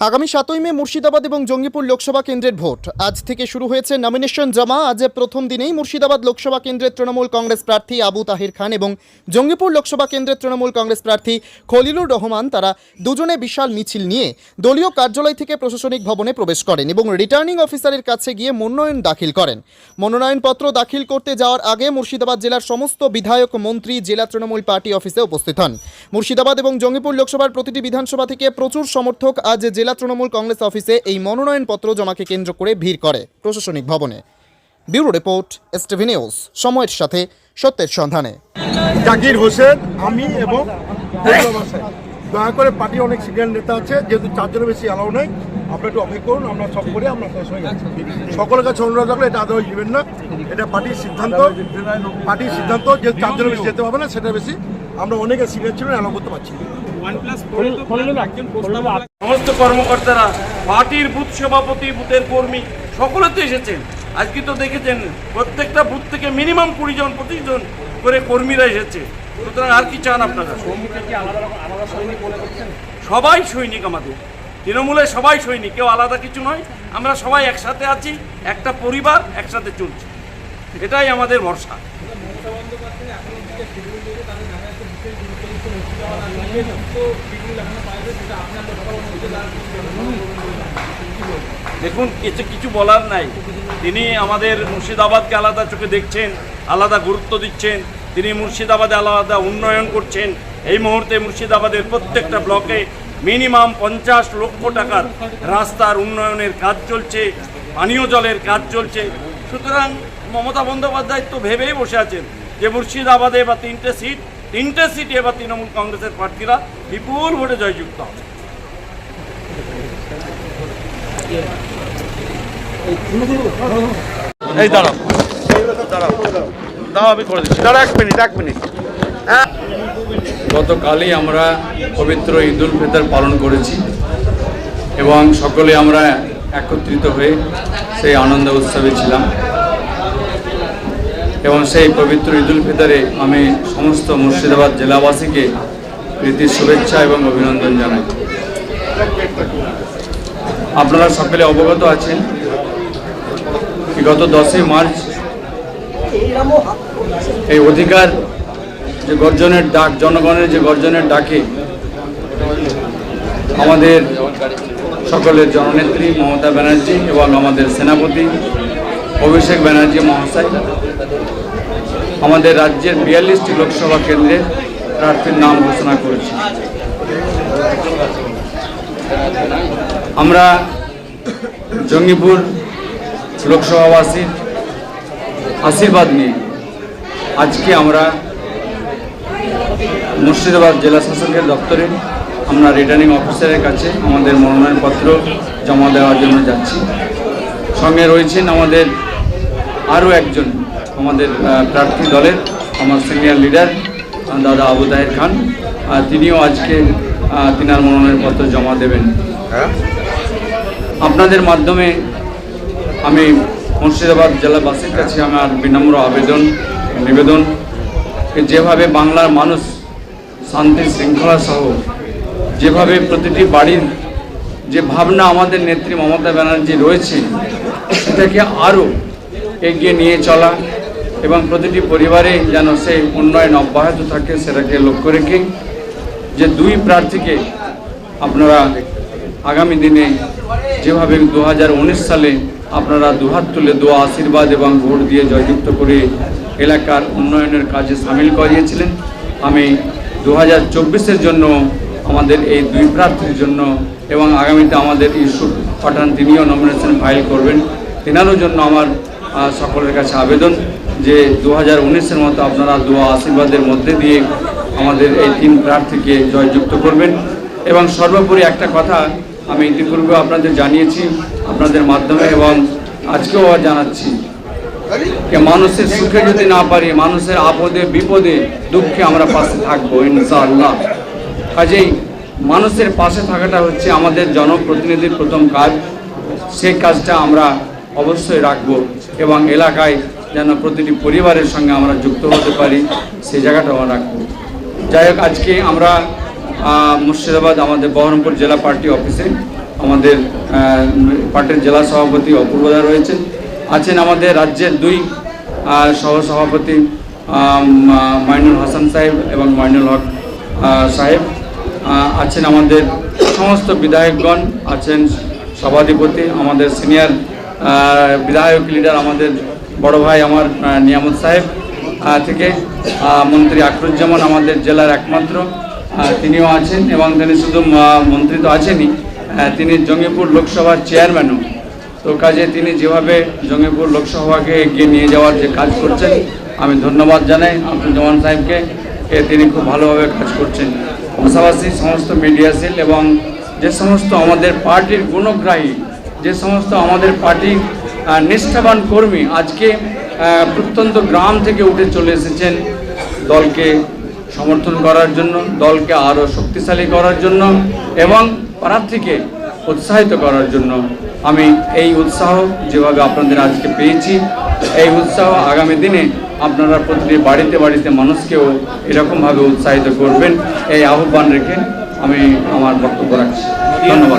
আগামী সাতই মে মুর্শিদাবাদ এবং জঙ্গিপুর লোকসভা কেন্দ্রের ভোট। আজ থেকে শুরু হয়েছে নমিনেশন জমা। আজ প্রথম দিনেই মুর্শিদাবাদ লোকসভা কেন্দ্রের তৃণমূল কংগ্রেস প্রার্থী আবু তাহির খান এবং জঙ্গিপুর লোকসভা কেন্দ্রের তৃণমূল কংগ্রেস প্রার্থী খলিলুর রহমান তারা দুজনে বিশাল মিছিল নিয়ে দলীয় কার্যালয় থেকে প্রশাসনিক ভবনে প্রবেশ করেন এবং রিটার্নিং অফিসারের কাছে গিয়ে মনোনয়ন দাখিল করেন। মনোনয়নপত্র দাখিল করতে যাওয়ার আগে মুর্শিদাবাদ জেলার সমস্ত বিধায়ক, মন্ত্রী, জেলা তৃণমূল পার্টি অফিসে উপস্থিত হন। মুর্শিদাবাদ এবং জঙ্গিপুর লোকসভার প্রতিটি বিধানসভা থেকে প্রচুর সমর্থক আজ জেলা তৃণমূল কংগ্রেস অফিসে এই মনোনয়নপত্র জমাকে কেন্দ্র করে ভিড় করে প্রশাসনিক ভবনে। ব্যুরো রিপোর্ট এসটিভি নিউজ সময়ের সাথে সত্যের সন্ধানে। জাকির হোসেন, আমি এবং দয়া করে পার্টি অনেক সিনিয়র নেতা আছে, যেহেতু চারজনের বেশি অ্যালাউ নেই, আপনারা একটু অপেক্ষা করুন, আমরা সব করে আমরা সকলের কাছে অনুরোধ রাখলে এটা আদায় নেবেন না, এটা পার্টির সিদ্ধান্ত। পার্টির সিদ্ধান্ত যে চারজনের বেশি যেতে হবে না, সেটা বেশি। আমরা অনেকে সিনিয়র ছিলেন অ্যালাউ করতে পারছি। সমস্ত কর্মকর্তারা পার্টির বুথ সভাপতি বুথের কর্মী সকলে তো এসেছেন। আজকে তো দেখেছেন প্রত্যেকটা বুথ থেকে মিনিমাম কুড়ি জন পঁচিশ জন করে কর্মীরা এসেছে। সুতরাং আর কি চান আপনারা? সবাই সৈনিক আমাদের। তৃণমূলে সবাই সৈনিক কেউ আলাদা কিছু নয়। আমরা সবাই একসাথে আছি একটা পরিবার একসাথে চলছি। এটাই আমাদের ভরসা। দেখুন, কিছু কিছু বলার নাই। তিনি আমাদের মুর্শিদাবাদকে আলাদা চোখে দেখছেন, আলাদা গুরুত্ব দিচ্ছেন। তিনি মুর্শিদাবাদে আলাদা উন্নয়ন করছেন। এই মুহূর্তে মুর্শিদাবাদের প্রত্যেকটা ব্লকে মিনিমাম পঞ্চাশ লক্ষ টাকার রাস্তার উন্নয়নের কাজ চলছে, পানীয় জলের কাজ চলছে। সুতরাং মমতা বন্দ্যোপাধ্যায় তো ভেবেই বসে আছেন যে মুর্শিদাবাদে বা তিনটে সিট তিনটে সিটে এবার তৃণমূল কংগ্রেসের প্রার্থীরা বিপুল ভোটে জয়যুক্ত হবে। এই দাঁড়াও। দাঁড়াও। দাও আমি করে দিচ্ছি। দাঁড়া এক মিনিট এক মিনিট। গতকালই আমরা পবিত্র ঈদ উল ফিতর পালন করেছি এবং সকলে আমরা একত্রিত হয়ে সেই আনন্দ উৎসবে ছিলাম। এবং সেই পবিত্র ঈদ উল ফিতরে আমি সমস্ত মুর্শিদাবাদ জেলাবাসীকে প্রীতির শুভেচ্ছা এবং অভিনন্দন জানাই। আপনারা সকলে অবগত আছেন গত দশই মার্চ এই অধিকার যে গর্জনের ডাক, জনগণের যে গর্জনের ডাকে আমাদের সকলের জননেত্রী মমতা ব্যানার্জি এবং আমাদের সেনাপতি অভিষেক ব্যানার্জি মহাশয় আমাদের রাজ্যের বিয়াল্লিশটি লোকসভা কেন্দ্রে প্রার্থীর নাম ঘোষণা করেছি। আমরা জঙ্গিপুর লোকসভাবাসীর আশীর্বাদ নিয়ে আজকে আমরা মুর্শিদাবাদ জেলা শাসকের দপ্তরে আমরা রিটার্নিং অফিসারের কাছে আমাদের মনোনয়নপত্র জমা দেওয়ার জন্য যাচ্ছি। সঙ্গে রয়েছেন আমাদের আরও একজন আমাদের প্রার্থী দলের আমার সিনিয়র লিডার দাদা আবু তাহের খান। তিনিও আজকে তিনার মনোনয়নপত্র জমা দেবেন। আপনাদের মাধ্যমে আমি মুর্শিদাবাদ জেলাবাসীর কাছে আমার বিনম্র আবেদন নিবেদন যেভাবে বাংলার মানুষ শান্তি শৃঙ্খলা সহ যেভাবে প্রতিটি বাড়ির যে ভাবনা আমাদের নেত্রী মমতা ব্যানার্জি রয়েছে সেটাকে আরও এগিয়ে নিয়ে চলা এবং প্রতিটি পরিবারে যেন সেই উন্নয়ন অব্যাহত থাকে, সেটাকে লক্ষ্য রেখে যে দুই প্রার্থীকে আপনারা আগামী দিনে যেভাবে দু হাজার উনিশ সালে আপনারা দুহাত তুলে দোয়া, আশীর্বাদ এবং ভোট দিয়ে জয়যুক্ত করে এলাকার উন্নয়নের কাজে সামিল করিয়েছিলেন, আমি দু হাজার চব্বিশের জন্য আমাদের এই দুই প্রার্থীর জন্য এবং আগামীতে আমাদের ইস্যু পাঠান তিনিও নমিনেশন ফাইল করবেন, তেনারও জন্য আমার সকলের কাছে আবেদন। যে দু হাজার উনিশের মতো আপনারা দোয়া আশীর্বাদের মধ্যে দিয়ে আমাদের এই তিন প্রার্থীকে জয়যুক্ত করবেন। এবং সর্বোপরি একটা কথা আমি ইতিপূর্বে আপনাদের জানিয়েছি, আপনাদের মাধ্যমে এবং আজকেও জানাচ্ছি যে মানুষের সুখে যদি না পারি, মানুষের আপদে, বিপদে, দুঃখে আমরা পাশে থাকব ইনশাআল্লাহ। কাজেই মানুষের পাশে থাকাটা হচ্ছে আমাদের জনপ্রতিনিধির প্রথম কাজ। সেই কাজটা আমরা অবশ্যই রাখব এবং এলাকায় যেন প্রতিটি পরিবারের সঙ্গে আমরা যুক্ত হতে পারি, সেই জায়গাটা আমরা রাখব। যাই হোক, আজকে আমরা মুর্শিদাবাদ আমাদের বহরমপুর জেলা পার্টি অফিসে আমাদের পার্টির জেলা সভাপতি অপূর্বদা রয়েছেন। আছেন আমাদের রাজ্যের দুই সহসভাপতি মাইনুল হাসান সাহেব এবং মাইনুল হক সাহেব। আছেন আমাদের সমস্ত বিধায়কগণ, আছেন সভাধিপতি, আমাদের সিনিয়র বিধায়ক লিডার আমাদের বড় ভাই আমার নিয়ামত সাহেব থেকে মন্ত্রী আকরুজ্জামান আমাদের জেলার একমাত্র তিনিও আছেন এবং তিনি শুধু মন্ত্রী তো আছেনই তিনি জঙ্গিপুর লোকসভার চেয়ারম্যানও। তো কাজে তিনি যেভাবে জঙ্গিপুর লোকসভাকে এগিয়ে নিয়ে যাওয়ার যে কাজ করছেন আমি ধন্যবাদ জানাই আব্দুল জামান সাহেবকে এ তিনি খুব ভালোভাবে কাজ করছেন। পাশাপাশি সমস্ত মিডিয়া সেল এবং যে সমস্ত আমাদের পার্টির গুণগ্রাহী যে সমস্ত আমাদের পার্টির আহ, নিষ্ঠাবান কর্মী আজকে প্রত্যন্ত গ্রাম থেকে উঠে চলে এসেছেন দলকে সমর্থন করার জন্য, দলকে আরও শক্তিশালী করার জন্য এবং প্রার্থীকে উৎসাহিত করার জন্য আমি এই উৎসাহ যেভাবে আপনাদের আজকে পেয়েছি, এই উৎসাহ আগামী দিনে আপনারা প্রতিটি বাড়িতে বাড়িতে মানুষকেও এরকমভাবে উৎসাহিত করবেন। এই আহ্বান রেখে আমি আমার বক্তব্য রাখছি। ধন্যবাদ।